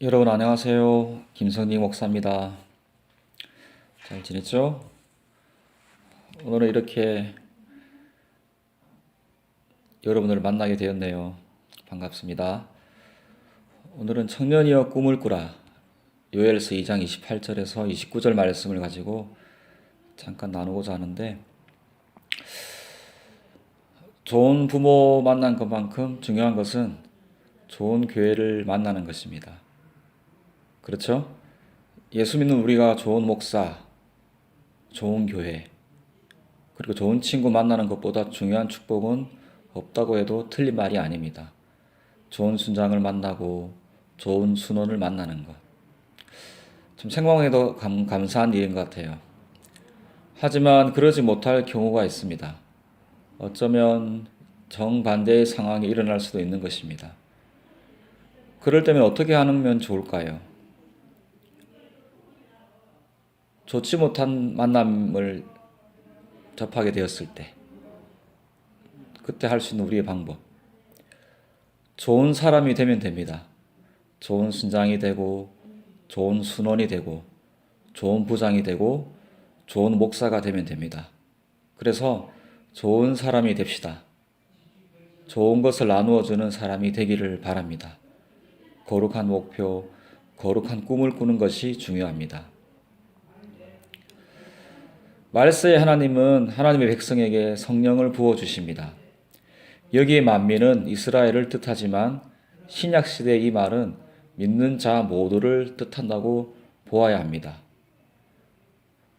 여러분 안녕하세요. 김성리 목사입니다. 잘 지냈죠? 오늘은 이렇게 여러분을 만나게 되었네요. 반갑습니다. 오늘은 청년이여 꿈을 꾸라 요엘서 2장 28절에서 29절 말씀을 가지고 잠깐 나누고자 하는데 좋은 부모 만난 것만큼 중요한 것은 좋은 교회를 만나는 것입니다. 그렇죠? 예수 믿는 우리가 좋은 목사, 좋은 교회, 그리고 좋은 친구 만나는 것보다 중요한 축복은 없다고 해도 틀린 말이 아닙니다. 좋은 순장을 만나고 좋은 순원을 만나는 것. 좀 생각해도 감, 감사한 일인 것 같아요. 하지만 그러지 못할 경우가 있습니다. 어쩌면 정반대의 상황이 일어날 수도 있는 것입니다. 그럴 때면 어떻게 하면 좋을까요? 좋지 못한 만남을 접하게 되었을 때, 그때 할 수 있는 우리의 방법. 좋은 사람이 되면 됩니다. 좋은 순장이 되고, 좋은 순원이 되고, 좋은 부장이 되고, 좋은 목사가 되면 됩니다. 그래서 좋은 사람이 됩시다. 좋은 것을 나누어 주는 사람이 되기를 바랍니다. 거룩한 목표, 거룩한 꿈을 꾸는 것이 중요합니다. 말세의 하나님은 하나님의 백성에게 성령을 부어 주십니다. 여기에 만민은 이스라엘을 뜻하지만 신약 시대의 이 말은 믿는 자 모두를 뜻한다고 보아야 합니다.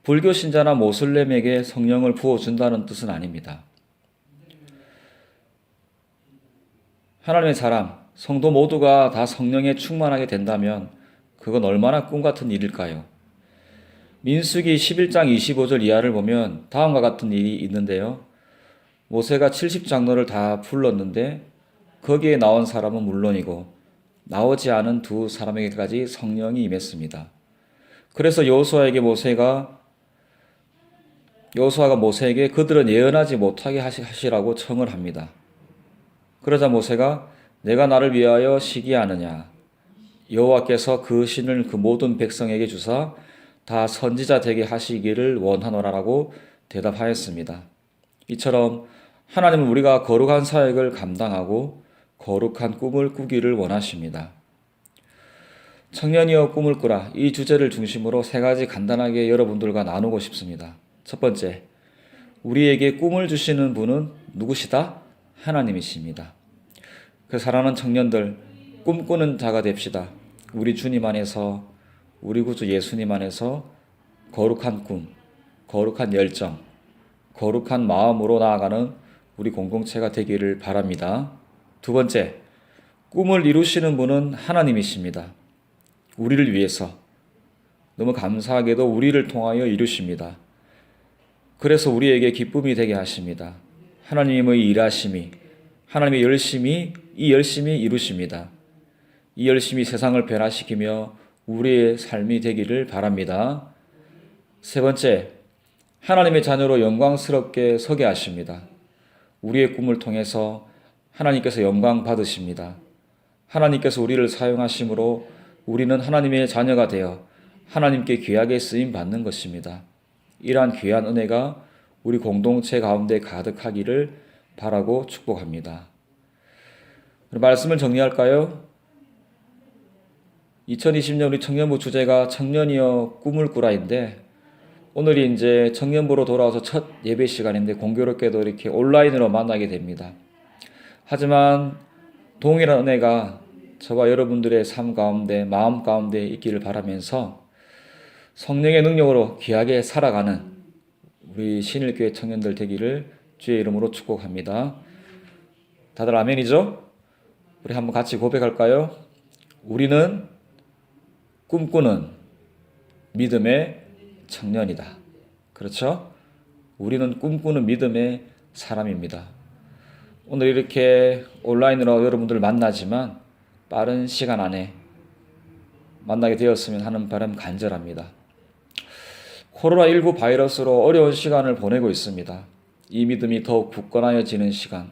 불교 신자나 모슬렘에게 성령을 부어 준다는 뜻은 아닙니다. 하나님의 사람, 성도 모두가 다 성령에 충만하게 된다면 그건 얼마나 꿈 같은 일일까요? 민수기 11장 25절 이하를 보면 다음과 같은 일이 있는데요. 모세가 70장로를 다 불렀는데 거기에 나온 사람은 물론이고 나오지 않은 두 사람에게까지 성령이 임했습니다. 그래서 여호수아에게 모세가 여호수아가 모세에게 그들은 예언하지 못하게 하시라고 청을 합니다. 그러자 모세가 내가 나를 위하여 시기하느냐 여호와께서 그 신을 그 모든 백성에게 주사 다 선지자 되게 하시기를 원하노라라고 대답하였습니다. 이처럼 하나님은 우리가 거룩한 사역을 감당하고 거룩한 꿈을 꾸기를 원하십니다. 청년이여 꿈을 꾸라 이 주제를 중심으로 세 가지 간단하게 여러분들과 나누고 싶습니다. 첫 번째, 우리에게 꿈을 주시는 분은 누구시다? 하나님이십니다. 그 사랑하는 청년들 꿈꾸는 자가 됩시다. 우리 주님 안에서 우리 구주 예수님 안에서 거룩한 꿈, 거룩한 열정, 거룩한 마음으로 나아가는 우리 공동체가 되기를 바랍니다. 두 번째, 꿈을 이루시는 분은 하나님이십니다. 우리를 위해서 너무 감사하게도 우리를 통하여 이루십니다. 그래서 우리에게 기쁨이 되게 하십니다. 하나님의 일하심이 하나님의 열심히 이 열심히 이루십니다. 이 열심히 세상을 변화시키며 우리의 삶이 되기를 바랍니다. 세 번째, 하나님의 자녀로 영광스럽게 서게 하십니다. 우리의 꿈을 통해서 하나님께서 영광 받으십니다. 하나님께서 우리를 사용하심으로 우리는 하나님의 자녀가 되어 하나님께 귀하게 쓰임 받는 것입니다. 이러한 귀한 은혜가 우리 공동체 가운데 가득하기를 바라고 축복합니다. 말씀을 정리할까요? 2020년 우리 청년부 주제가 청년이여 꿈을 꾸라인데 오늘이 이제 청년부로 돌아와서 첫 예배 시간인데 공교롭게도 이렇게 온라인으로 만나게 됩니다. 하지만 동일한 은혜가 저와 여러분들의 삶 가운데 마음 가운데 있기를 바라면서 성령의 능력으로 귀하게 살아가는 우리 신일교회 청년들 되기를 주의 이름으로 축복합니다. 다들 아멘이죠? 우리 한번 같이 고백할까요? 우리는 꿈꾸는 믿음의 청년이다. 그렇죠? 우리는 꿈꾸는 믿음의 사람입니다. 오늘 이렇게 온라인으로 여러분들 만나지만 빠른 시간 안에 만나게 되었으면 하는 바람 간절합니다. 코로나19 바이러스로 어려운 시간을 보내고 있습니다. 이 믿음이 더욱 굳건하여지는 시간,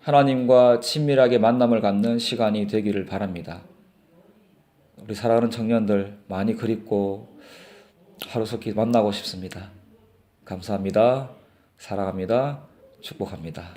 하나님과 친밀하게 만남을 갖는 시간이 되기를 바랍니다. 우리 사랑하는 청년들 많이 그립고 하루속히 만나고 싶습니다. 감사합니다. 사랑합니다. 축복합니다.